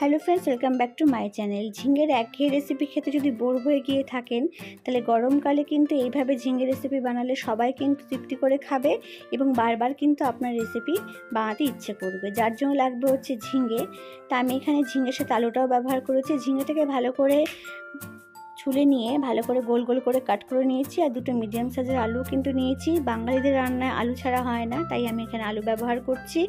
Hello friends welcome back to my channel ঝিঙের একঘেয়ে recipe খেতে যদি বোর হয়ে গিয়ে থাকেন, তাহলে গরমকালে কিন্তু এইভাবে ঝিঙে রেসিপি বানালে সবাই কিন্তু তৃপ্তি করে খাবে এবং বারবার কিন্তু আপনার রেসিপি বানাতে ইচ্ছে করবে। যার জন্য লাগবে হচ্ছে ঝিঙে। তা আমি এখানে ঝিঙের সাথে আলুটাও ব্যবহার করেছি। ঝিঙেটাকে ভালো করে ছুলে নিয়ে, ভালো করে গোল গোল করে কাট করে নিয়েছি আর দুটো মিডিয়াম সাইজের আলু কিন্তু নিয়েছি। বাঙালিদের রান্নায় আলু ছাড়া হয় না, তাই আমি এখানে আলু ব্যবহার করছি।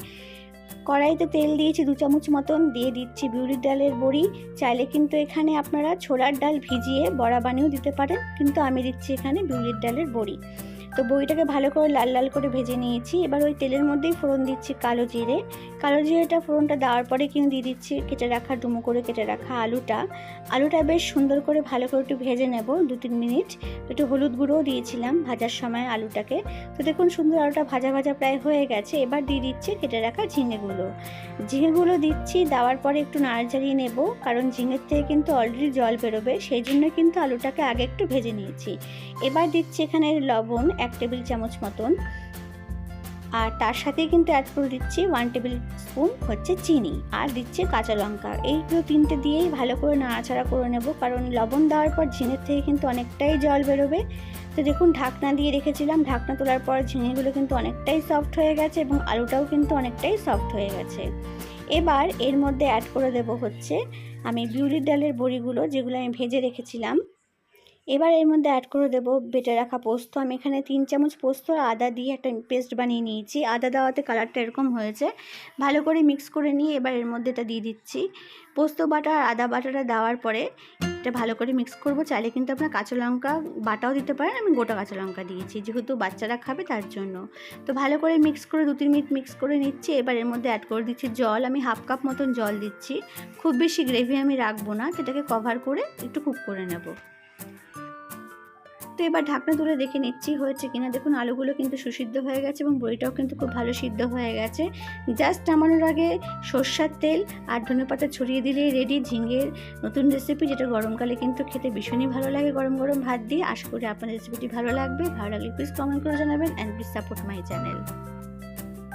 কড়াইতে তেল দিয়েছি দু চামচ মতন, দিয়ে দিচ্ছি বিউলির ডালের বড়ি। চাইলে কিন্তু এখানে আপনারা ছোলার ডাল ভিজিয়ে বড়া বানিয়েও দিতে পারেন, কিন্তু আমি দিচ্ছি এখানে বিউলির ডালের বড়ি। তো বড়িটাকে ভালো করে লাল লাল করে ভেজে নিয়েছি। এবার ওই তেলের মধ্যেই ফোড়ন দিচ্ছি কালো জিরে। কালো জিরেটা ফোড়নটা দেওয়ার পরে কিন্তু দিয়ে দিচ্ছি কেটে রাখা ডুমো করে কেটে রাখা আলুটা। আলুটা বেশ সুন্দর করে ভালো করে একটু ভেজে নেব দু তিন মিনিট। একটু হলুদ গুঁড়োও দিয়েছিলাম ভাজার সময় আলুটাকে। তো দেখুন সুন্দর আলুটা ভাজা ভাজা প্রায় হয়ে গেছে। এবার দিয়ে দিচ্ছি কেটে রাখা ঝিঙেগুলো ঝিঙেগুলো দিচ্ছি, দেওয়ার পরে একটু নাড়াচাড়িয়ে নেব, কারণ ঝিঙের থেকে কিন্তু অলরেডি জল বেরোবে সেই জন্য কিন্তু আলুটাকে আগে একটু ভেজে নিয়েছি। এবার দিচ্ছি এখানে লবণ, এক টেবিল চামচ মতন। আর তার সাথে কিন্তু অ্যাড করে দিচ্ছি ওয়ান টেবিল স্পুন হচ্ছে চিনি আর দিচ্ছে কাঁচা লঙ্কা। এইগুলো তিনটে দিয়েই ভালো করে নাড়াচাড়া করে নেব, কারণ লবণ দেওয়ার পর ঝিঙের থেকে কিন্তু অনেকটাই জল বেরোবে। তো দেখুন, ঢাকনা দিয়ে রেখেছিলাম, ঢাকনা তোলার পর ঝিঙেগুলো কিন্তু অনেকটাই সফট হয়ে গেছে এবং আলুটাও কিন্তু অনেকটাই সফট হয়ে গেছে। এবার এর মধ্যে অ্যাড করে দেব হচ্ছে আমি বিউলির ডালের বড়িগুলো, যেগুলো আমি ভেজে রেখেছিলাম। এবার এর মধ্যে অ্যাড করে দেবো বেটে রাখা পোস্ত। আমি এখানে তিন চামচ পোস্ত আর আদা দিয়ে একটা পেস্ট বানিয়ে নিয়েছি। আদা দেওয়াতে কালারটা এরকম হয়েছে। ভালো করে মিক্স করে নিয়ে এবার এর মধ্যে এটা দিয়ে দিচ্ছি। পোস্ত বাটা আর আদা বাটাটা দেওয়ার পরে এটা ভালো করে মিক্স করব। চাইলে কিন্তু আপনার কাঁচা লঙ্কা বাটাও দিতে পারেন। আমি গোটা কাঁচা লঙ্কা দিয়েছি, যেহেতু বাচ্চারা খাবে তার জন্য। তো ভালো করে মিক্স করে দু তিন মিনিট মিক্স করে নিচ্ছি। এবার এর মধ্যে অ্যাড করে দিচ্ছি জল। আমি হাফ কাপ মতন জল দিচ্ছি। খুব বেশি গ্রেভি আমি রাখব না। সেটাকে কভার করে একটু কুক করে নেব। তো এবার ঢাকনা তুলে দেখে নিচ্ছি হয়েছে কিনা। দেখুন, আলুগুলো কিন্তু সুসিদ্ধ হয়ে গেছে এবং বড়িটাও কিন্তু খুব ভালো সিদ্ধ হয়ে গেছে। জাস্ট নামানোর আগে সর্ষার তেল আর ধনে পাতা ছড়িয়ে দিলে রেডি ঝিঙের নতুন রেসিপি যেটা গরমকালে কিন্তু খেতে ভীষণই ভালো লাগে গরম গরম ভাত দিয়ে। আশা করি আপনার রেসিপিটি ভালো লাগবে। ভালো লাগলে প্লিজ কমেন্ট করে জানাবেন and please support my channel